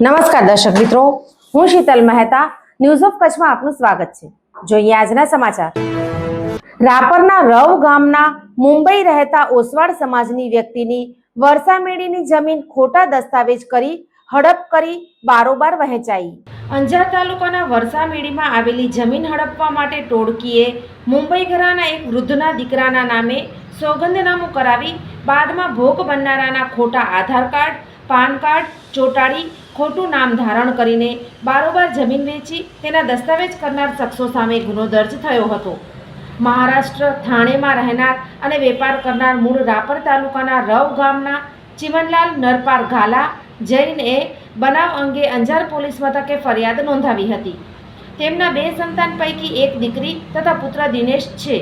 નમસ્કાર દર્શક મિત્રો, હું શીતલ મહેતા ન્યૂઝ ઓફ કચ્છમાં આપનું સ્વાગત છે. જોઈએ આજના સમાચાર. રાપરના રવ ગામના મુંબઈ રહેતા ઓસવાડ સમાજની વ્યક્તિની વરસામેડીની જમીન ખોટા દસ્તાવેજ કરી, હડપ કરી, બારોબાર વહેંચાઈ. અંજાર તાલુકાના વરસામેડીમાં આવેલી જમીન હડપવા માટે ટોળકીએ મુંબઈ ઘરાના એક વૃદ્ધના દીકરાના નામે સોગંદનામું કરાવી, બાદમાં ભોગ બનનારાના ખોટા આધાર કાર્ડ પાન કાર્ડ, ચોટાડી, ખોટું નામ ધારણ કરીને બારોબાર જમીન વેચી તેના દસ્તાવેજ કરનાર શખ્સો સામે ગુનો દર્જ થયો હતો. મહારાષ્ટ્ર થાણેમાં રહેનાર અને વેપાર કરનાર મૂળ રાપર તાલુકાના રવ ગામના ચિમનલાલ નરપાર ગાલા જૈનએ બનાવ અંગે અંજાર પોલીસ મથકે ફરિયાદ નોંધાવી હતી. તેમના બે સંતાન પૈકી એક દીકરી તથા પુત્ર દિનેશ છે.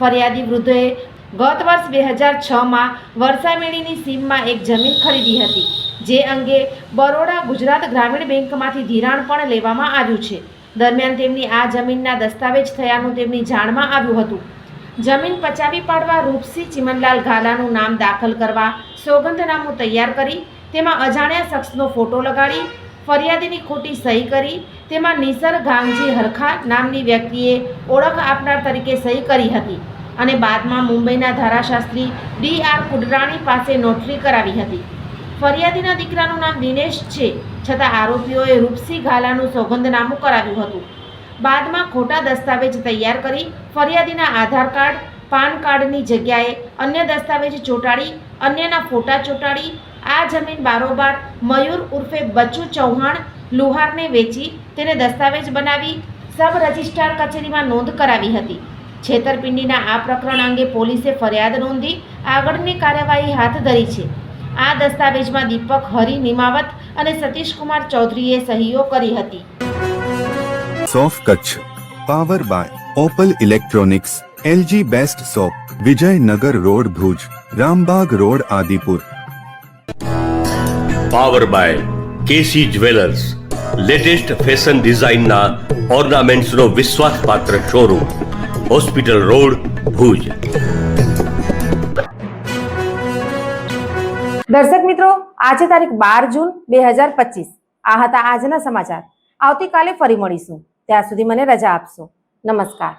ફરિયાદી વૃદ્ધોએ ગત વર્ષ બે હજાર છમાં વરસામેડીની સીમમાં એક જમીન ખરીદી હતી, જે અંગે બરોડા ગુજરાત ગ્રામીણ બેંકમાંથી ધિરાણ પણ લેવામાં આવ્યું છે. દરમિયાન તેમની આ જમીનના દસ્તાવેજ થયાનું તેમની જાણમાં આવ્યું હતું. જમીન પચાવી પાડવા રૂપસિંહ ચિમનલાલ ગાલાનું નામ દાખલ કરવા સોગંદનામું તૈયાર કરી, તેમાં અજાણ્યા શખ્સનો ફોટો લગાડી, ફરિયાદીની ખોટી સહી કરી, તેમાં નિસર ગાંગજી હરખા નામની વ્યક્તિએ ઓળખ આપનાર તરીકે સહી કરી હતી. અને બાદમાં મુંબઈના ધારાશાસ્ત્રી ડી આર કુડરાણી પાસે નોટરી કરાવી હતી. ફરિયાદીના દીકરાનું નામ દિનેશ છે, છતાં આરોપીઓએ રૂપસી ગાલાનું સોગંદનામું કરાવ્યું હતું. બાદમાં ખોટા દસ્તાવેજ તૈયાર કરી ફરિયાદીના આધાર કાર્ડ, પાન કાર્ડની જગ્યાએ અન્ય દસ્તાવેજ ચોંટાડી, અન્યના ફોટા ચોંટાડી, આ જમીન બારોબાર મયુર ઉર્ફે બચ્ચુ ચૌહાણ લુહારને વેચી તેને દસ્તાવેજ બનાવી સબ રજિસ્ટ્રાર કચેરીમાં નોંધ કરાવી હતી. છેતરપિંડીના આ પ્રકરણ અંગે પોલીસે ફરિયાદ નોંધી આગળની કાર્યવાહી હાથ ધરી છે. આ દસ્તાવેજમાં દીપક હરિ નિમાવત અને સતીશકુમાર ચૌધરીએ સહીઓ કરી હતી. સોફ Kutch. Power by Opal electronics LG best shop Vijaynagar road Bhuj Rambag road Adipur. Power by KC jewellers latest fashion ડિઝાઇનના ઓર્નામેન્ટ્સનો વિશ્વાસપાત્ર શોરૂમ. Hospital road Bhuj. દર્શક મિત્રો, આજે તારીખ બાર જૂન બે હજાર પચીસ. આ હતા આજના સમાચાર. આવતીકાલે ફરી મળીશું. ત્યાં સુધી મને રજા આપશો. નમસ્કાર.